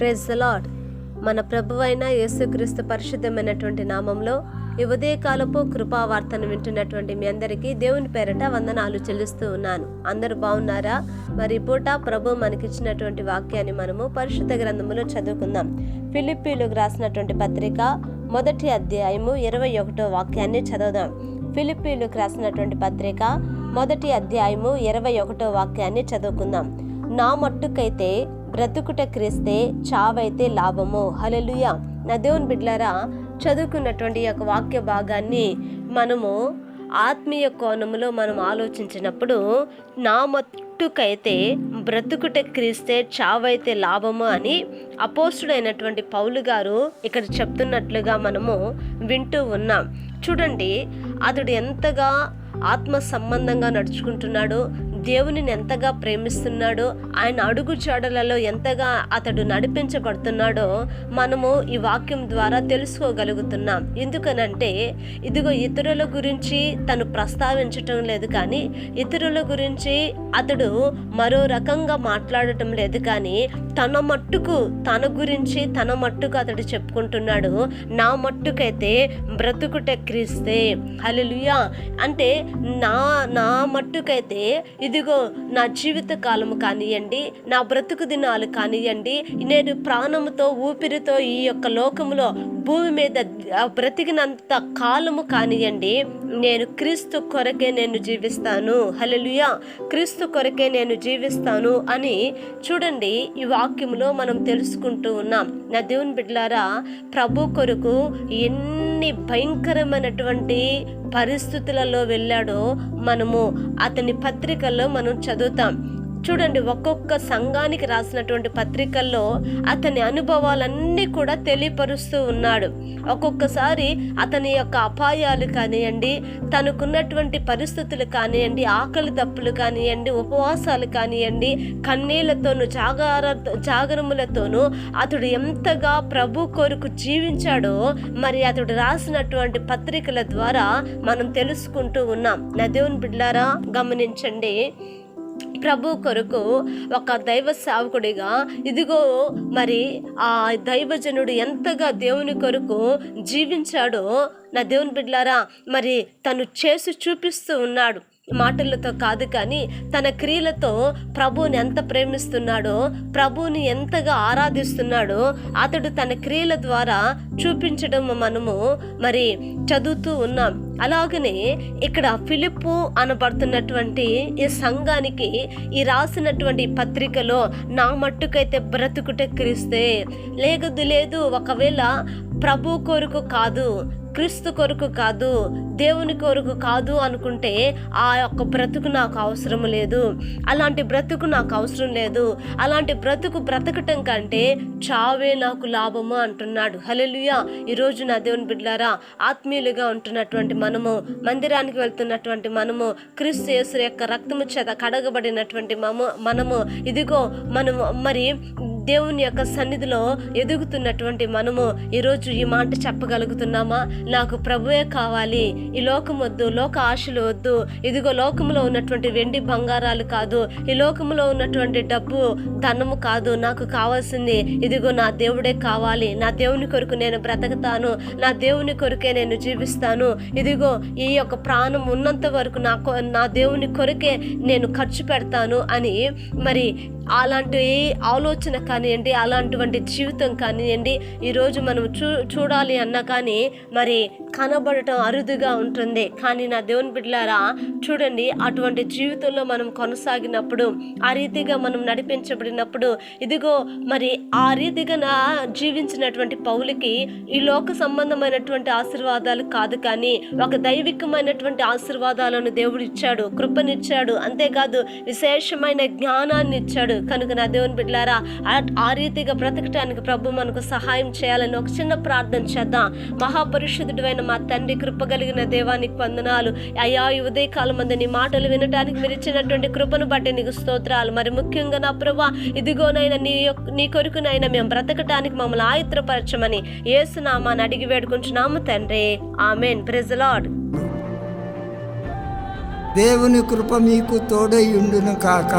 Praise lord మన ప్రభువైన యేసుక్రీస్తు పరిశుద్ధమైనటువంటి నామంలో ఈ ఉదయకాలపు కృపావార్తను వింటున్నటువంటి మీ అందరికీ దేవుని పేరట వందనాలు చెల్లిస్తూ ఉన్నాను. అందరూ బాగున్నారా? మరి పూట ప్రభు మనకిచ్చినటువంటి వాక్యాన్ని మనము పరిశుద్ధ గ్రంథములో చదువుకుందాం. ఫిలిప్పీలకు రాసినటువంటి పత్రిక మొదటి అధ్యాయము ఇరవై ఒకటో వాక్యాన్ని చదువుదాం. ఫిలిప్పీలకు రాసినటువంటి పత్రిక మొదటి అధ్యాయము ఇరవై ఒకటో వాక్యాన్ని చదువుకుందాం. నా మట్టుకైతే బ్రతుకుట క్రీస్తే చావైతే లాభము. హలలుయ నా దేవుని బిడ్లారా చదువుకున్నటువంటి యొక్క వాక్య భాగాన్ని మనము ఆత్మీయ కోణములో మనం ఆలోచించినప్పుడు నా మట్టుకైతే బ్రతుకుట క్రీస్తే చావైతే లాభము అని అపోస్తుడైనటువంటి పౌలు గారు ఇక్కడ చెప్తున్నట్లుగా మనము వింటూ ఉన్నాం. చూడండి అతడు ఎంతగా ఆత్మ సంబంధంగా నడుచుకుంటున్నాడు దేవునిని ఎంతగా ప్రేమిస్తున్నాడో ఆయన అడుగు చాడలలో ఎంతగా అతడు నడిపించబడుతున్నాడో మనము ఈ వాక్యం ద్వారా తెలుసుకోగలుగుతున్నాం. ఎందుకనంటే ఇదిగో ఇతరుల గురించి తను ప్రస్తావించటం లేదు కానీ ఇతరుల గురించి అతడు మరో రకంగా మాట్లాడటం లేదు కానీ తన మట్టుకు తన గురించి తన మట్టుకు అతడు చెప్పుకుంటున్నాడు. నా మట్టుకైతే బ్రతుకుట క్రీస్తే. హల్లెలూయా! అంటే నా నా మట్టుకైతే ఇదిగో నా జీవిత కాలము కానివ్వండి నా బ్రతుకు దినాలు కానివ్వండి నేను ప్రాణముతో ఊపిరితో ఈ యొక్క లోకములో భూమి మీద బ్రతికినంత కాలము కానివ్వండి నేను క్రీస్తు కొరకే నేను జీవిస్తాను. హలలుయా క్రీస్తు కొరకే నేను జీవిస్తాను అని చూడండి ఈ వాక్యములో మనం తెలుసుకుంటూ ఉన్నాం. నా దేవుని బిడ్డలారా ప్రభు కొరకు ఎన్ని భయంకరమైనటువంటి పరిస్థితులలో వెళ్ళాడో మనము అతని పత్రికల్లో మనం చదువుతాం. చూడండి ఒక్కొక్క సంఘానికి రాసినటువంటి పత్రికల్లో అతని అనుభవాలన్నీ కూడా తెలియపరుస్తూ ఉన్నాడు. ఒక్కొక్కసారి అతని యొక్క అపాయాలు కానివ్వండి తనకున్నటువంటి పరిస్థితులు కానివ్వండి ఆకలి దప్పులు కానివ్వండి ఉపవాసాలు కానివ్వండి కన్నీళ్ళతోనూ జాగార జాగరములతోనూ అతడు ఎంతగా ప్రభు కొరకు జీవించాడో మరి అతడు రాసినటువంటి పత్రికల ద్వారా మనం తెలుసుకుంటూ ఉన్నాం. నా దేవుని బిడ్లారా గమనించండి. ప్రభు కొరకు ఒక దైవ సేవకుడిగా ఇదిగో మరి ఆ దైవజనుడు ఎంతగా దేవుని కొరకు జీవించాడో నా దేవుని బిడ్లారా మరి తను చేసి చూపిస్తూ ఉన్నాడు. మాటలతో కాదు కానీ తన క్రియలతో ప్రభువుని ఎంత ప్రేమిస్తున్నాడో ప్రభువుని ఎంతగా ఆరాధిస్తున్నాడో అతడు తన క్రియల ద్వారా చూపించడం మనము మరి చదువుతూ ఉన్నాం. అలాగనే ఇక్కడ ఫిలిప్పు అనబడుతున్నటువంటి ఈ సంఘానికి ఈ రాసినటువంటి పత్రికలో నా మట్టుకైతే బ్రతుకుట క్రీస్తే లేదు లేదు ఒకవేళ ప్రభు కొరకు కాదు క్రీస్తు కొరకు కాదు దేవుని కొరకు కాదు అనుకుంటే ఆ యొక్క బ్రతుకు నాకు అవసరం లేదు. అలాంటి బ్రతుకు నాకు అవసరం లేదు. అలాంటి బ్రతుకు బ్రతకటం కంటే చావే నాకు లాభము అంటున్నాడు. హలెలుయా ఈరోజు నా దేవుని బిడ్డారా ఆత్మీయులుగా ఉంటున్నటువంటి మనము మందిరానికి వెళ్తున్నటువంటి మనము క్రీస్తు యేసు యొక్క రక్తము చేత కడగబడినటువంటి మనము మనము ఇదిగో మనము మరి దేవుని యొక్క సన్నిధిలో ఎదుగుతున్నటువంటి మనము ఈరోజు ఈ మాట చెప్పగలుగుతున్నామా? నాకు ప్రభువే కావాలి. ఈ లోకం వద్దు లోక ఆశలు వద్దు. ఇదిగో లోకంలో ఉన్నటువంటి వెండి బంగారాలు కాదు. ఈ లోకములో ఉన్నటువంటి డబ్బు ధనము కాదు. నాకు కావాల్సింది ఇదిగో నా దేవుడే కావాలి. నా దేవుని కొరకు నేను బ్రతకతాను. నా దేవుని కొరకే నేను జీవిస్తాను. ఇదిగో ఈ యొక్క ప్రాణం ఉన్నంత వరకు నా కొ- నా దేవుని కొరకే నేను ఖర్చు పెడతాను అని మరి అలాంటి ఆలోచన కానివ్వండి అలాంటివంటి జీవితం కానివ్వండి ఈరోజు మనం చూ చూడాలి అన్నా కానీ మరి కనబడటం అరుదుగా ఉంటుంది. కానీ నా దేవుని బిడ్డలారా చూడండి అటువంటి జీవితంలో మనం కొనసాగినప్పుడు ఆ రీతిగా మనం నడిపించబడినప్పుడు ఇదిగో మరి ఆ రీతిగా నా జీవించినటువంటి పౌలకి ఈ లోక సంబంధమైనటువంటి ఆశీర్వాదాలు కాదు కానీ ఒక దైవికమైనటువంటి ఆశీర్వాదాలను దేవుడు ఇచ్చాడు కృపనిచ్చాడు. అంతేకాదు విశేషమైన జ్ఞానాన్ని ఇచ్చాడు. కనుక నా దేవుని బిడ్డలారా ఆ- ఆ రీతిగా బ్రతకటానికి ప్రభు మనకు సహాయం చేయాలని ఒక చిన్న ప్రార్థన చేద్దాం. మహాపరిశుద్ధుడైన మా తండ్రి కృప కలిగిన దేవానికి వందనాలు. అయ్యా ఈ ఉదయకాలం మంది నీ మాటలు వినటానికి మీరు ఇచ్చినటువంటి కృపను బట్టి నీకు స్తోత్రాలు. మరి ముఖ్యంగా నా ప్రభా ఇదిగోనైనా నీ యొక్క నీ కొరకునైనా మేము బ్రతకటానికి మమ్మల్ని ఆయుత్రపరచమని ఏసునామాని అడిగి వేడుకుంటున్నాము తండ్రి. ఆమెన్. ప్రెజలాడ్ దేవుని కృప మీకు తోడై ఉండును కాక.